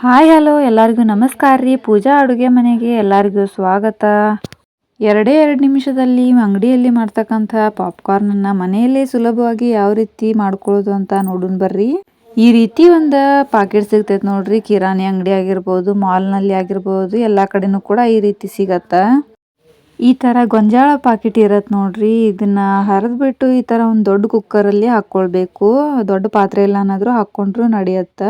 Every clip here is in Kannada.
ಹಾಯ್, ಹಲೋ, ಎಲ್ಲರಿಗೂ ನಮಸ್ಕಾರ ರೀ. ಪೂಜಾ ಅಡುಗೆ ಮನೆಗೆ ಎಲ್ಲರಿಗೂ ಸ್ವಾಗತ. ಎರಡೇ ಎರಡು ನಿಮಿಷದಲ್ಲಿ ಅಂಗಡಿಯಲ್ಲಿ ಮಾಡ್ತಕ್ಕಂಥ ಪಾಪ್ಕಾರ್ನನ್ನು ಮನೆಯಲ್ಲೇ ಸುಲಭವಾಗಿ ಯಾವ ರೀತಿ ಮಾಡ್ಕೊಳ್ಳೋದು ಅಂತ ನೋಡೋಣ ಬರ್ರಿ. ಈ ರೀತಿ ಒಂದು ಪಾಕೆಟ್ ಸಿಗ್ತೈತೆ ನೋಡ್ರಿ. ಕಿರಾಣಿ ಅಂಗಡಿ ಆಗಿರ್ಬೋದು, ಮಾಲ್ನಲ್ಲಿ ಆಗಿರ್ಬೋದು, ಎಲ್ಲ ಕಡೆನೂ ಕೂಡ ಈ ರೀತಿ ಸಿಗತ್ತ. ಈ ಥರ ಗೊಂಜಾಳ ಪಾಕೆಟ್ ಇರತ್ತೆ ನೋಡ್ರಿ. ಇದನ್ನ ಹರಿದ್ಬಿಟ್ಟು ಈ ಥರ ಒಂದು ದೊಡ್ಡ ಕುಕ್ಕರಲ್ಲಿ ಹಾಕ್ಕೊಳ್ಬೇಕು ದೊಡ್ಡ ಪಾತ್ರೆ ಎಲ್ಲ ಏನಾದರೂ ಹಾಕ್ಕೊಂಡ್ರು ನಡೆಯತ್ತ.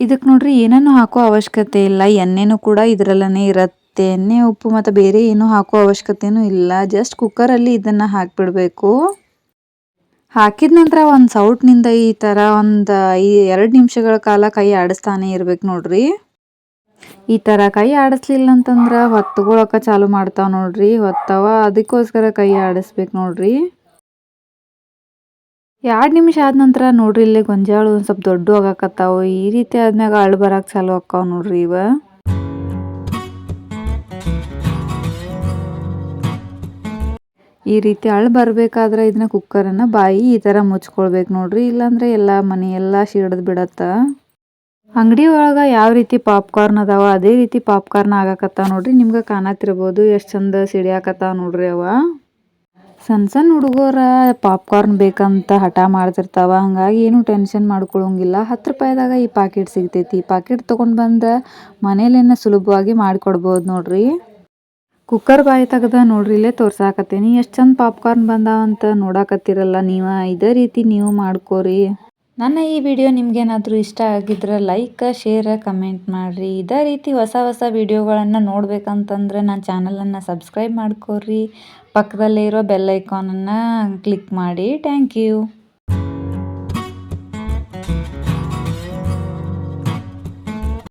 ಇದಕ್ಕೆ ನೋಡ್ರಿ ಏನನ್ನು ಹಾಕೋ ಅವಶ್ಯಕತೆ ಇಲ್ಲ. ಎಣ್ಣೆನೂ ಕೂಡ ಇದರಲ್ಲೇ ಇರುತ್ತೆ. ಎಣ್ಣೆ, ಉಪ್ಪು ಮತ್ತು ಬೇರೆ ಏನು ಹಾಕೋ ಅವಶ್ಯಕತೆಯೂ ಇಲ್ಲ. ಜಸ್ಟ್ ಕುಕ್ಕರಲ್ಲಿ ಇದನ್ನು ಹಾಕಿಬಿಡಬೇಕು. ಹಾಕಿದ ನಂತರ ಒಂದು ಸೌಟ್ನಿಂದ ಈ ಥರ ಒಂದು ಐ ಎರಡು ನಿಮಿಷಗಳ ಕಾಲ ಕೈ ಆಡಿಸ್ತಾನೆ ಇರ್ಬೇಕು ನೋಡ್ರಿ. ಈ ಥರ ಕೈ ಆಡಿಸ್ಲಿಲ್ಲ ಅಂತಂದ್ರೆ ಹೊತ್ತುಗೊಳಕ್ಕೆ ಚಾಲು ಮಾಡ್ತಾವ ನೋಡ್ರಿ. ಹೊತ್ತವ ಅದಕ್ಕೋಸ್ಕರ ಕೈ ಆಡಿಸ್ಬೇಕು ನೋಡ್ರಿ. ಎರಡು ನಿಮಿಷ ಆದ ನಂತರ ನೋಡ್ರಿ ಇಲ್ಲಿ ಗೊಂಜಾಳು ಒಂದು ಸ್ವಲ್ಪ ದೊಡ್ಡ ಆಗಾಕತ್ತಾವು. ಈ ರೀತಿ ಆದ್ಮ್ಯಾಗ ಅಳು ಬರಕ್ಕೆ ಚಾಲು ಅಕ್ಕಾವ ನೋಡ್ರಿ ಇವ. ಈ ರೀತಿ ಅಳು ಬರಬೇಕಾದ್ರೆ ಇದನ್ನ ಕುಕ್ಕರನ್ನ ಬಾಯಿ ಈ ಥರ ಮುಚ್ಕೊಳ್ಬೇಕು ನೋಡ್ರಿ. ಇಲ್ಲಾಂದ್ರೆ ಎಲ್ಲ ಮನೆ ಎಲ್ಲ ಸಿಡ್ದು ಬಿಡತ್ತ. ಅಂಗಡಿ ಒಳಗೆ ಯಾವ ರೀತಿ ಪಾಪ್ಕಾರ್ನ್ ಅದಾವ ಅದೇ ರೀತಿ ಪಾಪ್ಕಾರ್ನ್ ಆಗಾಕತ್ತಾವ ನೋಡ್ರಿ. ನಿಮ್ಗೆ ಕಾಣತ್ತಿರ್ಬೋದು ಎಷ್ಟು ಚಂದ ಸಿಡಿಯಾಕತ್ತಾವ ನೋಡ್ರಿ ಅವ. ಸಣ್ಣ ಸಣ್ಣ ಹುಡುಗರ ಪಾಪ್ಕಾರ್ನ್ ಬೇಕಂತ ಹಠ ಮಾಡ್ತಿರ್ತಾವ, ಹಂಗಾಗಿ ಏನು ಟೆನ್ಷನ್ ಮಾಡ್ಕೊಳ್ಳೋಂಗಿಲ್ಲ ಹತ್ತು ರೂಪಾಯಿದಾಗ ಈ ಪಾಕೆಟ್ ಸಿಗ್ತೈತಿ. ಪಾಕೆಟ್ ತೊಗೊಂಡು ಬಂದು ಮನೇಲೇನ ಸುಲಭವಾಗಿ ಮಾಡಿಕೊಡ್ಬೋದು ನೋಡ್ರಿ. ಕುಕ್ಕರ್ ಬಾಯಿ ತೆಗ್ದ ನೋಡ್ರಿ, ಇಲ್ಲೇ ತೋರ್ಸಾಕತ್ತೀನಿ. ಎಷ್ಟು ಚಂದ ಪಾಪ್ಕಾರ್ನ್ ಬಂದಾವಂತ ನೋಡಾಕತ್ತೀರಲ್ಲ ನೀವು. ಇದೇ ರೀತಿ ನೀವು ಮಾಡ್ಕೋರಿ. ನನ್ನ ಈ ವಿಡಿಯೋ ನಿಮಗೇನಾದರೂ ಇಷ್ಟ ಆಗಿದ್ರೆ ಲೈಕ್ ಶೇರ್ ಕಮೆಂಟ್ ಮಾಡಿರಿ. ಇದೇ ರೀತಿ ಹೊಸ ಹೊಸ ವಿಡಿಯೋಗಳನ್ನು ನೋಡಬೇಕಂತಂದ್ರೆ ನನ್ನ ಚಾನಲನ್ನು ಸಬ್ಸ್ಕ್ರೈಬ್ ಮಾಡ್ಕೋರಿ. ಪಕ್ಕದಲ್ಲೇ ಇರೋ ಬೆಲ್ ಐಕಾನನ್ನು ಕ್ಲಿಕ್ ಮಾಡಿ. Thank you